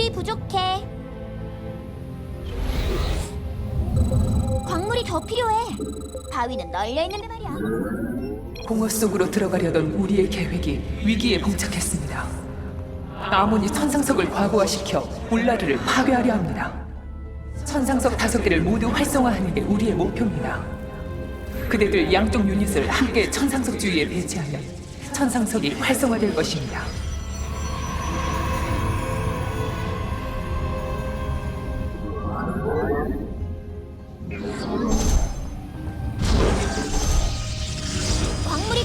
광물이 부족해. 광물이 더 필요해. 바위는 널려 있는데 말이야. 공허 속으로 들어가려던 우리의 계획이 위기에 봉착했습니다. 아몬이 천상석을 과부하시켜 울라르를 파괴하려 합니다. 천상석 다섯 개를 모두 활성화하는 게 우리의 목표입니다. 그대들 양쪽 유닛을 함께 천상석 주위에 배치하면 천상석이 활성화될 것입니다.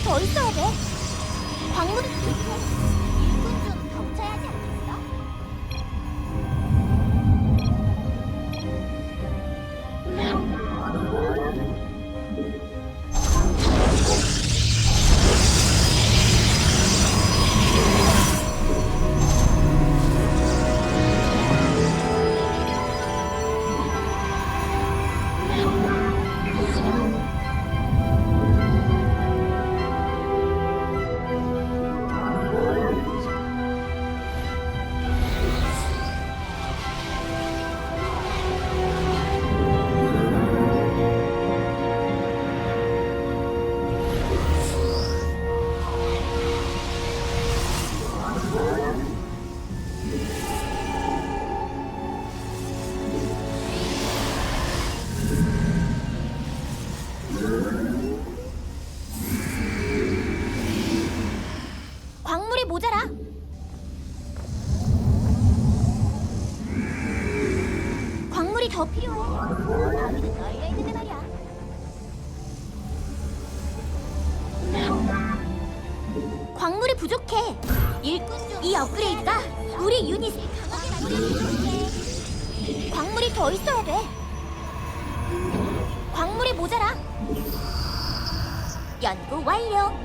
더 있어야 돼. 광물이 모자라. 광물이 더 필요해. 바위는 널려 있는데 말이야. 광물이 부족해. 일꾼 중 이 업그레이드가 우리 유닛을 강하게 만들어줄게. 광물이 더 있어야 돼. 광물이 모자라. 연구 완료.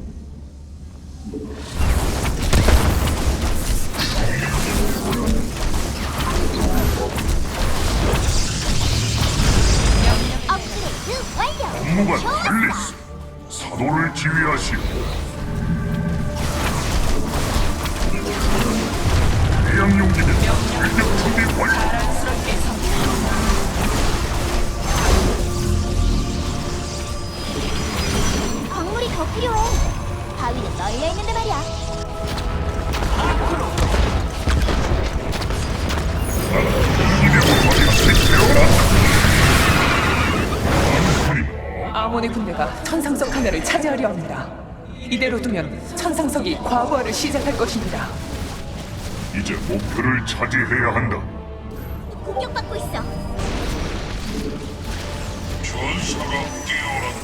지휘하시오 해양 용기는 출격 준비 완료 광물이 더 필요해. 바위는 널려 있는데 아몬의 군대가 천상석 하나를 차지하려 합니다. 이대로 두면 천상석이 과부하를 시작할 것입니다. 이제 목표를 차지해야 한다 공격받고 있어. 전사가 깨어났다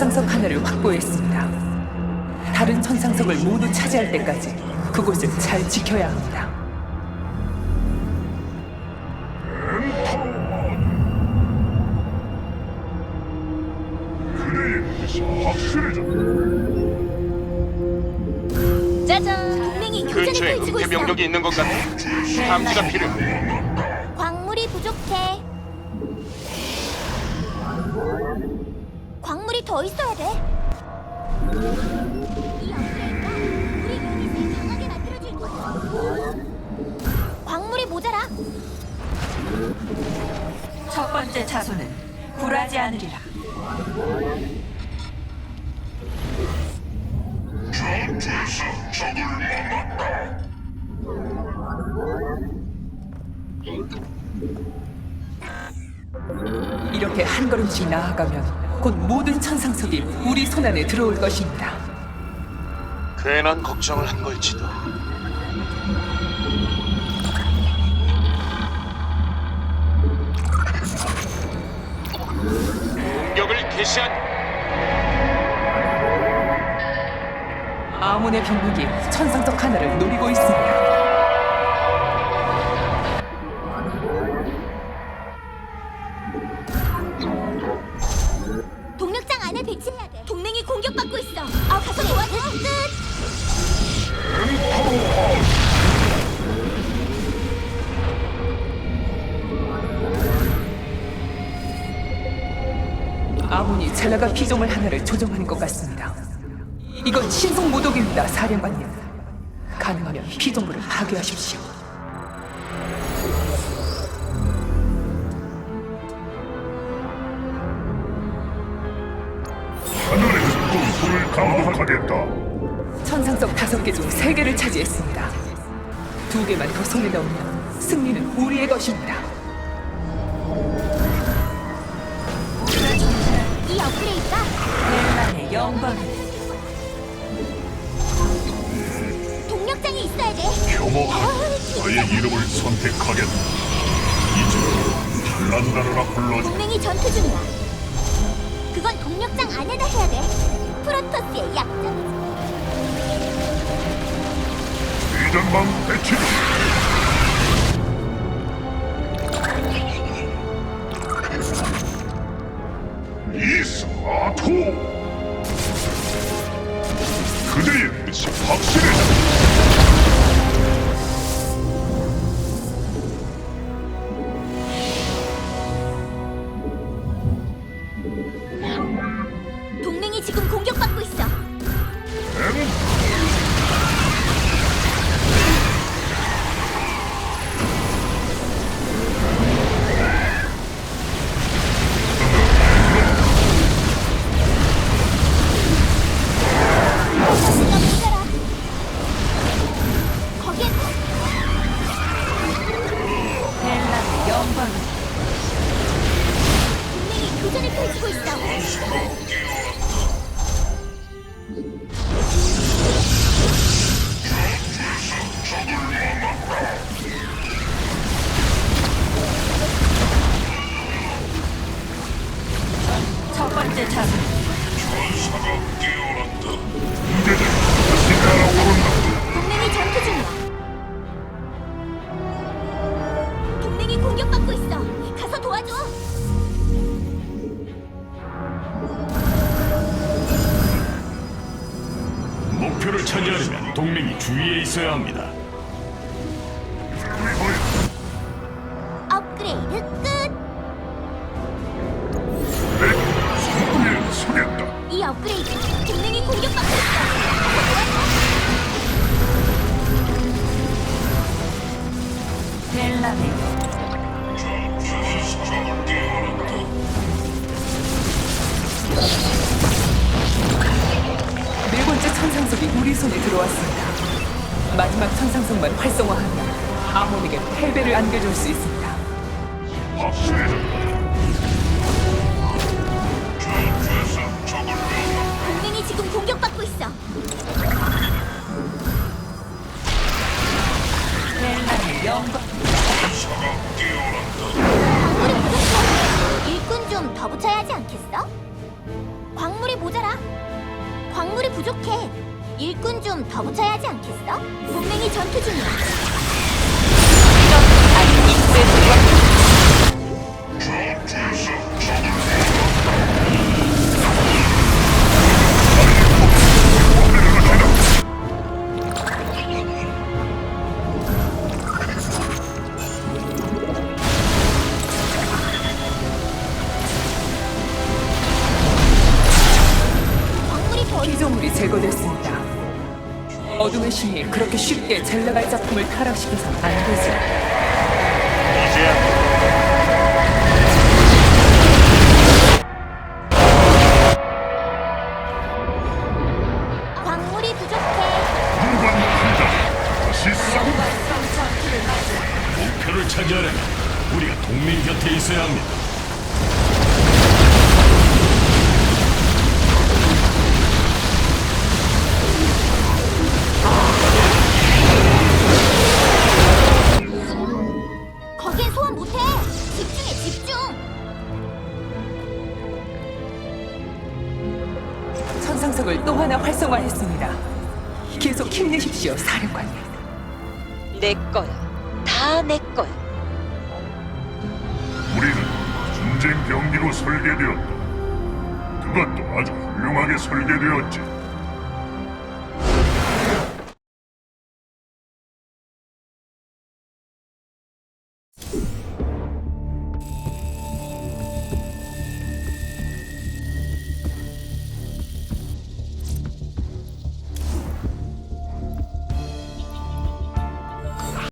천상석 하나를 확보했습니다. 다른 천상석을 모두 차지할 때까지 그곳을 잘 지켜야 합니다. 짜잔. 동맹이 교전을 근처에 펼치고 은폐 있어. 병력이 있는 것 같네. 탐지가 필요해. 광물이 부족해. 광물이 더 있어야 돼. 광물이 모자라. 첫 번째 차소는 굴하지 않으리라. 전투에서 적을 만났다 이렇게 한 걸음씩 나아가면 곧 모든 천상석이 우리 손안에 들어올 것입니다. 괜한 걱정을 한 걸지도. 공격을 개시한 아몬의 병력이 천상석 하나를 노리고 있습니다. 아몬이 젤라가 피조물 하나를 조종하는 것 같습니다. 이건 신속 모독입니다, 사령관님. 가능하면 피조물을 파괴하십시오. 하늘에서 또 불을 감독하겠다. 천상석 다섯 개 중 세 개를 차지했습니다. 두 개만 더 손에 넣으면 승리는 우리의 것입니다. 벨란의 영광을 동력장에 있어야 돼. 혐오한 나의 이름을 선택하겠다. 이제 반란다르라 불러줘. 동맹이 전투 중이야. 그건 동력장 안에다 해야 돼. 프로토스의 약점이지. 대전방 배치. 이 번째 자손 이제는 다시 날아오른다. 동맹이 전투 중이야. 동맹이 공격받고 있어. 가서 도와줘. 목표를 차지하려면 동맹이 주위에 있어야 합니다. 업그레이드 끝. 이 업그레이드 동맹이 공격받고 있어. 벨란의 네 번째 천상석이 우리 손에 들어왔습니다. 마지막 천상석만 활성화하면 아몬에게 패배를 안겨줄 수 있습니다. 확실해 제거됐습니다. 어둠의 신이 그렇게 쉽게 젤라갈 작품을 타락시켜선 안 되죠. 이제야 광물이 부족해. 무관하다. 다시 싸우. 목표를 차지하려면 우리가 동맹 곁에 있어야 합니다. 천상석을 또 하나 활성화했습니다. 계속 힘내십시오, 사령관님. 내 거야. 다 내 거야. 우리는 전쟁 병기로 설계되었다. 그것도 아주 훌륭하게 설계되었지.